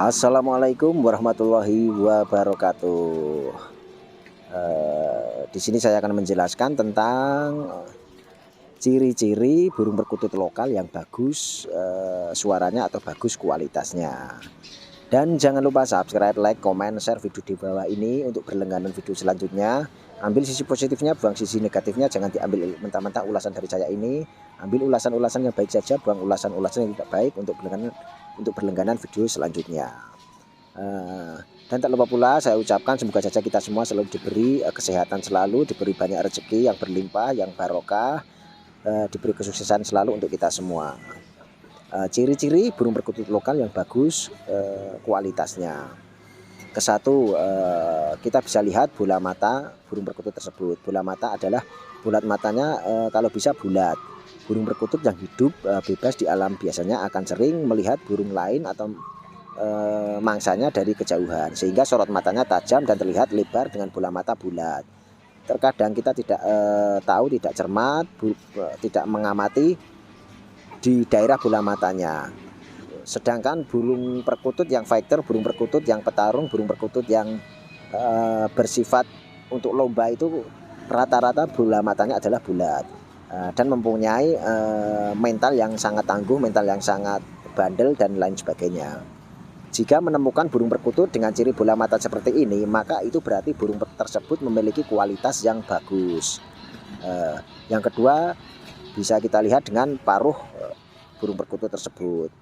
Assalamualaikum warahmatullahi wabarakatuh. Uh, di sini saya akan menjelaskan tentang ciri-ciri burung perkutut lokal yang bagus uh, suaranya atau bagus kualitasnya. Dan jangan lupa subscribe, like, comment, share video di bawah ini untuk berlangganan video selanjutnya. Ambil sisi positifnya, buang sisi negatifnya. Jangan diambil mentah-mentah ulasan dari saya ini. Ambil ulasan-ulasan yang baik saja, buang ulasan-ulasan yang tidak baik untuk berlangganan untuk berlangganan video selanjutnya. Uh, dan tak lupa pula saya ucapkan semoga saja kita semua selalu diberi uh, kesehatan selalu, diberi banyak rezeki yang berlimpah, yang barokah, uh, diberi kesuksesan selalu untuk kita semua. Ciri-ciri burung perkutut lokal yang bagus kualitasnya. Kesatu kita bisa lihat bola mata burung perkutut tersebut. Bola mata adalah bulat matanya kalau bisa bulat Burung perkutut yang hidup e, bebas di alam biasanya akan sering melihat burung lain atau e, mangsanya dari kejauhan sehingga sorot matanya tajam dan terlihat lebar dengan bola mata bulat. Terkadang kita tidak e, tahu, tidak cermat, bu, e, tidak mengamati di daerah bola matanya. Sedangkan burung perkutut yang fighter, burung perkutut yang petarung, burung perkutut yang e, bersifat untuk lomba itu rata-rata bola matanya adalah bulat. Eh, dan mempunyai uh, mental yang sangat tangguh, mental yang sangat bandel dan lain sebagainya. Jika menemukan burung perkutut dengan ciri bola mata seperti ini, maka itu berarti burung tersebut memiliki kualitas yang bagus. Uh, yang kedua, bisa kita lihat dengan paruh uh, burung perkutut tersebut.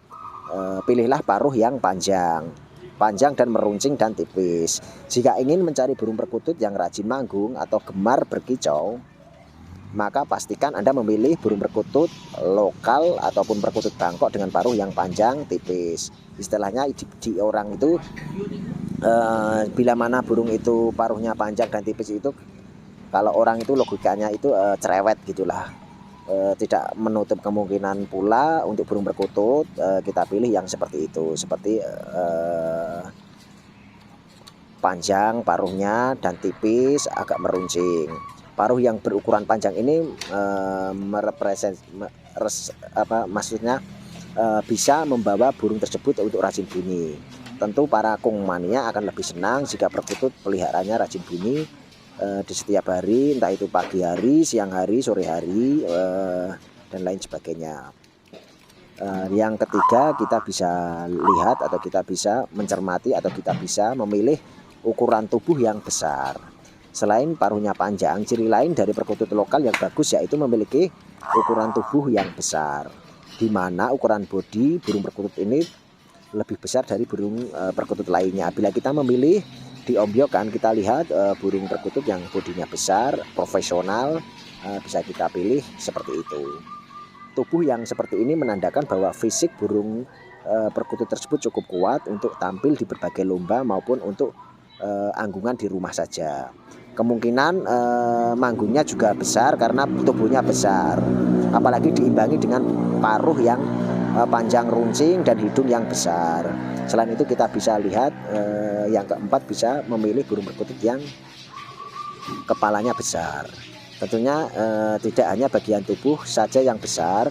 Pilihlah paruh yang panjang, panjang dan meruncing dan tipis. Jika ingin mencari burung perkutut yang rajin manggung atau gemar berkicau, maka pastikan Anda memilih burung perkutut lokal ataupun perkutut Bangkok dengan paruh yang panjang tipis. Istilahnya di, di orang itu eh, bila mana burung itu paruhnya panjang dan tipis itu kalau orang itu logikanya itu eh, cerewet gitulah. Eh, tidak menutup kemungkinan pula untuk burung perkutut eh, kita pilih yang seperti itu, seperti panjang paruhnya dan tipis agak meruncing paruh yang berukuran panjang ini e, merepresent res, apa maksudnya e, bisa membawa burung tersebut untuk rajin bunyi. Tentu para kung mania akan lebih senang jika perkutut peliharanya rajin bunyi e, di setiap hari, entah itu pagi hari, siang hari, sore hari, e, dan lain sebagainya. Uh, yang ketiga kita bisa lihat atau kita bisa mencermati atau kita bisa memilih ukuran tubuh yang besar. Selain paruhnya panjang, ciri lain dari perkutut lokal yang bagus yaitu memiliki ukuran tubuh yang besar. Di mana ukuran bodi burung perkutut ini lebih besar dari burung e, perkutut lainnya. Bila kita memilih di ombyokan kita lihat e, burung perkutut yang bodinya besar, profesional, e, bisa kita pilih seperti itu. Tubuh yang seperti ini menandakan bahwa fisik burung perkutut tersebut cukup kuat untuk tampil di berbagai lomba maupun untuk anggungan di rumah saja kemungkinan eh, manggungnya juga besar karena tubuhnya besar. Apalagi diimbangi dengan paruh yang eh, panjang runcing dan hidung yang besar. Selain itu kita bisa lihat eh, yang keempat bisa memilih burung perkutut yang kepalanya besar. Tentunya eh, tidak hanya bagian tubuh saja yang besar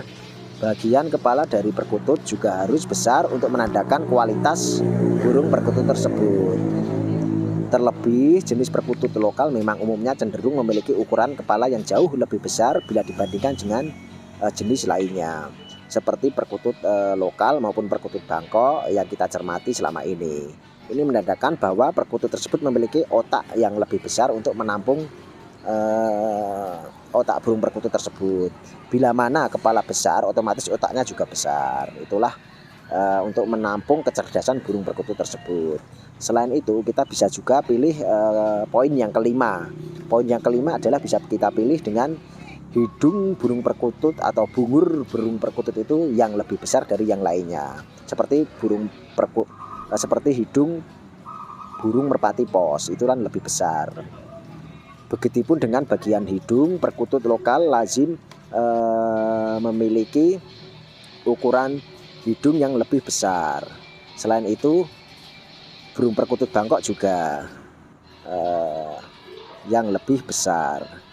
bagian kepala dari perkutut juga harus besar untuk menandakan kualitas burung perkutut tersebut Terlebih jenis perkutut lokal memang umumnya cenderung memiliki ukuran kepala yang jauh lebih besar bila dibandingkan dengan uh, jenis lainnya seperti perkutut uh, lokal maupun perkutut Bangkok yang kita cermati selama ini. Ini menandakan bahwa perkutut tersebut memiliki otak yang lebih besar untuk menampung uh, otak burung perkutut tersebut. Bila mana kepala besar, otomatis otaknya juga besar. Itulah uh, untuk menampung kecerdasan burung perkutut tersebut. Selain itu, kita bisa juga pilih uh, poin yang kelima. Poin yang kelima adalah bisa kita pilih dengan hidung burung perkutut atau bungur burung perkutut itu yang lebih besar dari yang lainnya. Seperti burung perkut uh, seperti hidung burung merpati pos itu kan lebih besar. Begitupun dengan bagian hidung perkutut lokal lazim uh, memiliki ukuran hidung yang lebih besar. Selain itu, burung perkutut Bangkok juga uh, yang lebih besar.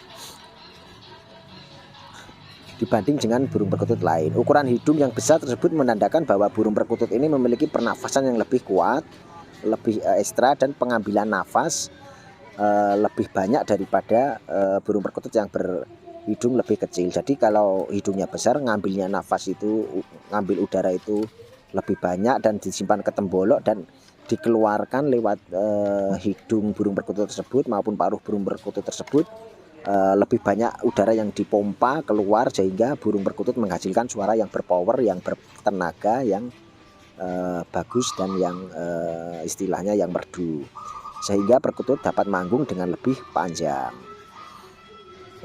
dibanding dengan burung perkutut lain. Ukuran hidung yang besar tersebut menandakan bahwa burung perkutut ini memiliki pernafasan yang lebih kuat, lebih uh, ekstra dan pengambilan nafas uh, lebih banyak daripada uh, burung perkutut yang berhidung lebih kecil. Jadi kalau hidungnya besar, ngambilnya nafas itu ngambil udara itu lebih banyak dan disimpan ke tembolok dan dikeluarkan lewat uh, hidung burung perkutut tersebut maupun paruh burung perkutut tersebut uh, lebih banyak udara yang dipompa keluar sehingga burung perkutut menghasilkan suara yang berpower, yang bertenaga, yang uh, bagus dan yang istilahnya yang merdu sehingga perkutut dapat manggung dengan lebih panjang.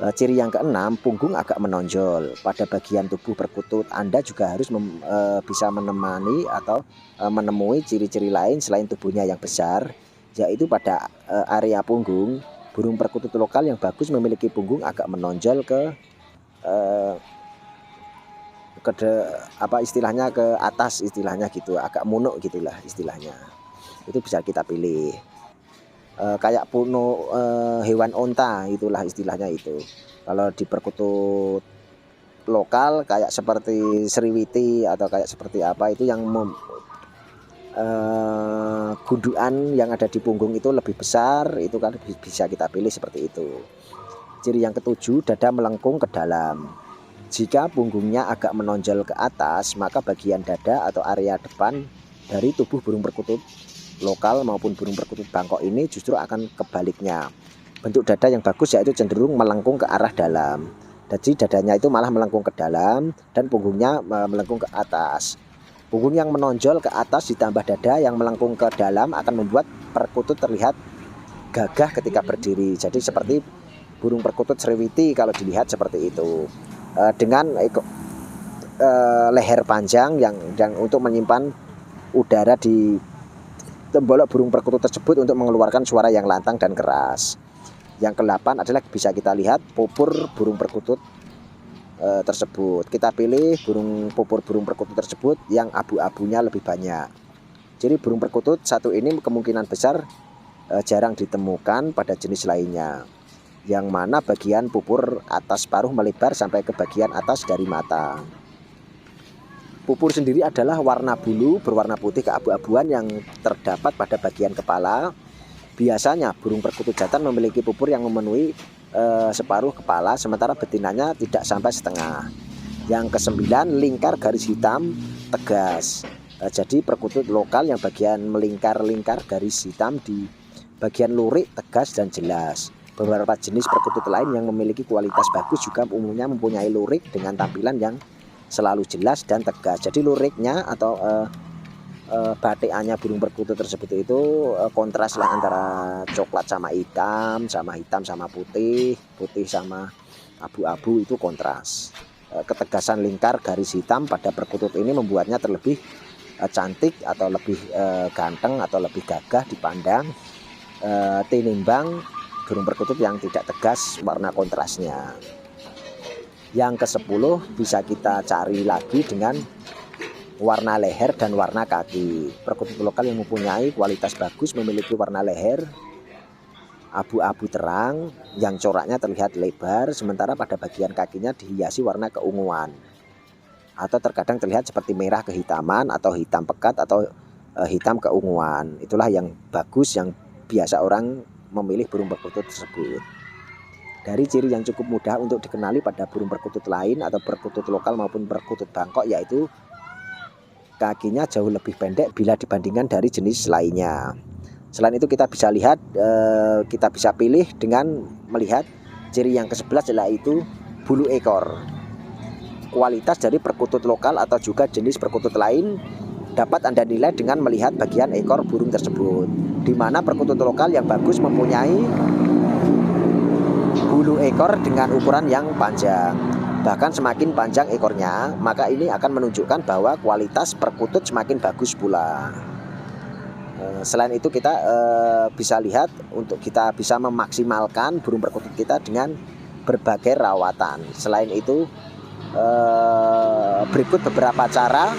E, ciri yang keenam, punggung agak menonjol pada bagian tubuh perkutut. Anda juga harus mem, e, bisa menemani atau e, menemui ciri-ciri lain selain tubuhnya yang besar, yaitu pada e, area punggung. Burung perkutut lokal yang bagus memiliki punggung agak menonjol ke e, ke de, apa istilahnya ke atas istilahnya gitu agak munuk gitulah istilahnya itu bisa kita pilih uh, kayak puno uh, hewan onta itulah istilahnya itu. Kalau di perkutut lokal kayak seperti seriwiti atau kayak seperti apa itu yang mem, uh, gunduan yang ada di punggung itu lebih besar itu kan bisa kita pilih seperti itu. Ciri yang ketujuh dada melengkung ke dalam. Jika punggungnya agak menonjol ke atas maka bagian dada atau area depan dari tubuh burung perkutut lokal maupun burung perkutut Bangkok ini justru akan kebaliknya. Bentuk dada yang bagus yaitu cenderung melengkung ke arah dalam. Jadi dadanya itu malah melengkung ke dalam dan punggungnya melengkung ke atas. Punggung yang menonjol ke atas ditambah dada yang melengkung ke dalam akan membuat perkutut terlihat gagah ketika berdiri. Jadi seperti burung perkutut sriwiti kalau dilihat seperti itu. E, dengan e, leher panjang yang yang untuk menyimpan udara di tembolok burung perkutut tersebut untuk mengeluarkan suara yang lantang dan keras. Yang ke-8 adalah bisa kita lihat pupur burung perkutut e, tersebut. Kita pilih burung pupur burung perkutut tersebut yang abu-abunya lebih banyak. Jadi burung perkutut satu ini kemungkinan besar e, jarang ditemukan pada jenis lainnya. Yang mana bagian pupur atas paruh melebar sampai ke bagian atas dari mata. Pupur sendiri adalah warna bulu berwarna putih keabu-abuan yang terdapat pada bagian kepala. Biasanya burung perkutut jantan memiliki pupur yang memenuhi e, separuh kepala, sementara betinanya tidak sampai setengah. Yang kesembilan, lingkar garis hitam tegas. E, jadi perkutut lokal yang bagian melingkar-lingkar garis hitam di bagian lurik tegas dan jelas. Beberapa jenis perkutut lain yang memiliki kualitas bagus juga umumnya mempunyai lurik dengan tampilan yang selalu jelas dan tegas. Jadi luriknya atau uh, uh, batikannya burung perkutut tersebut itu uh, kontras lah antara coklat sama hitam, sama hitam sama putih, putih sama abu-abu itu kontras. Uh, ketegasan lingkar garis hitam pada perkutut ini membuatnya terlebih uh, cantik atau lebih uh, ganteng atau lebih gagah dipandang uh, tinimbang burung perkutut yang tidak tegas warna kontrasnya. Yang ke-10 bisa kita cari lagi dengan warna leher dan warna kaki. Perkutut lokal yang mempunyai kualitas bagus memiliki warna leher abu-abu terang yang coraknya terlihat lebar sementara pada bagian kakinya dihiasi warna keunguan atau terkadang terlihat seperti merah kehitaman atau hitam pekat atau e, hitam keunguan. Itulah yang bagus yang biasa orang memilih burung perkutut tersebut. Dari ciri yang cukup mudah untuk dikenali pada burung perkutut lain atau perkutut lokal maupun perkutut Bangkok yaitu kakinya jauh lebih pendek bila dibandingkan dari jenis lainnya. Selain itu kita bisa lihat eh, kita bisa pilih dengan melihat ciri yang ke-11 yaitu bulu ekor. Kualitas dari perkutut lokal atau juga jenis perkutut lain dapat Anda nilai dengan melihat bagian ekor burung tersebut. Di mana perkutut lokal yang bagus mempunyai bulu ekor dengan ukuran yang panjang. Bahkan semakin panjang ekornya, maka ini akan menunjukkan bahwa kualitas perkutut semakin bagus pula. Eh, selain itu kita eh, bisa lihat untuk kita bisa memaksimalkan burung perkutut kita dengan berbagai rawatan. Selain itu eh, berikut beberapa cara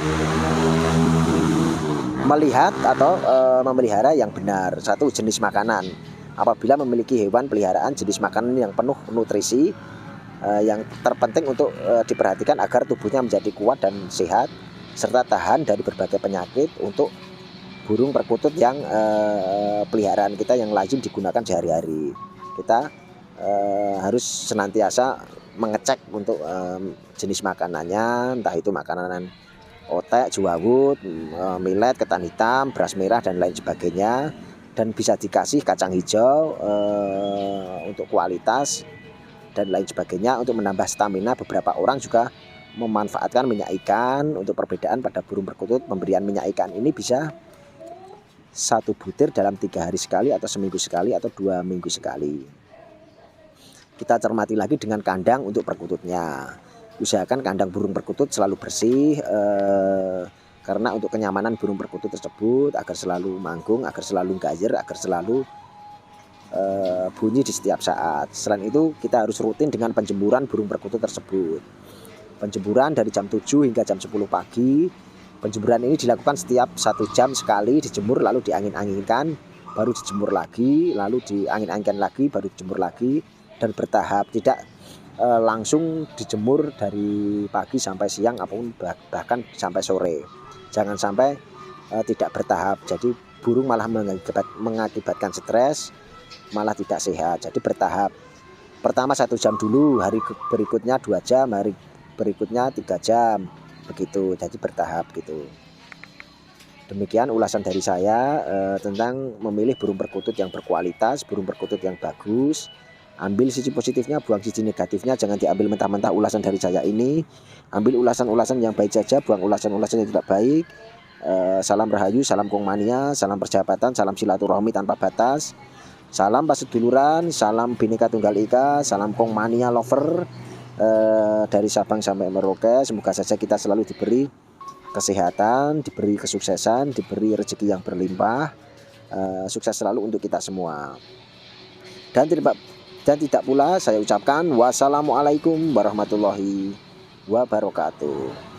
melihat atau memelihara yang benar. Satu jenis makanan apabila memiliki hewan peliharaan jenis makanan yang penuh nutrisi uh, yang terpenting untuk uh, diperhatikan agar tubuhnya menjadi kuat dan sehat serta tahan dari berbagai penyakit untuk burung perkutut yang uh, peliharaan kita yang lazim digunakan sehari-hari. Kita uh, harus senantiasa mengecek untuk um, jenis makanannya, entah itu makanan otek, juawut, millet, ketan hitam, beras merah dan lain sebagainya dan bisa dikasih kacang hijau uh, untuk kualitas dan lain sebagainya. Untuk menambah stamina beberapa orang juga memanfaatkan minyak ikan untuk perbedaan pada burung perkutut pemberian minyak ikan ini bisa satu butir dalam tiga hari sekali atau seminggu sekali atau dua minggu sekali. Kita cermati lagi dengan kandang untuk perkututnya usahakan kandang burung perkutut selalu bersih eh, karena untuk kenyamanan burung perkutut tersebut agar selalu manggung agar selalu gajer agar selalu uh, bunyi di setiap saat. Selain itu kita harus rutin dengan penjemuran burung perkutut tersebut. Penjemuran dari jam 7 hingga jam 10 pagi. Penjemuran ini dilakukan setiap satu jam sekali dijemur lalu diangin-anginkan baru dijemur lagi lalu diangin-anginkan lagi baru dijemur lagi dan bertahap tidak uh, langsung dijemur dari pagi sampai siang ataupun bahkan sampai sore jangan sampai uh, tidak bertahap jadi burung malah mengakibatkan stres malah tidak sehat. Jadi bertahap. Pertama satu jam dulu, hari berikutnya dua jam, hari berikutnya tiga jam, begitu. Jadi bertahap gitu. Demikian ulasan dari saya eh, tentang memilih burung perkutut yang berkualitas, burung perkutut yang bagus. Ambil sisi positifnya, buang sisi negatifnya, jangan diambil mentah-mentah ulasan dari saya ini. Ambil ulasan-ulasan yang baik saja, buang ulasan-ulasan yang tidak baik. Eh, salam rahayu, salam kongmania, salam persahabatan, salam silaturahmi tanpa batas. Salam paseduluran, salam Bhinneka Tunggal Ika, salam Kong Mania Lover eh, dari Sabang sampai Merauke. Semoga saja kita selalu diberi kesehatan, diberi kesuksesan, diberi rezeki yang berlimpah. Eh, sukses selalu untuk kita semua. Dan tidak dan tidak pula saya ucapkan wassalamualaikum warahmatullahi wabarakatuh.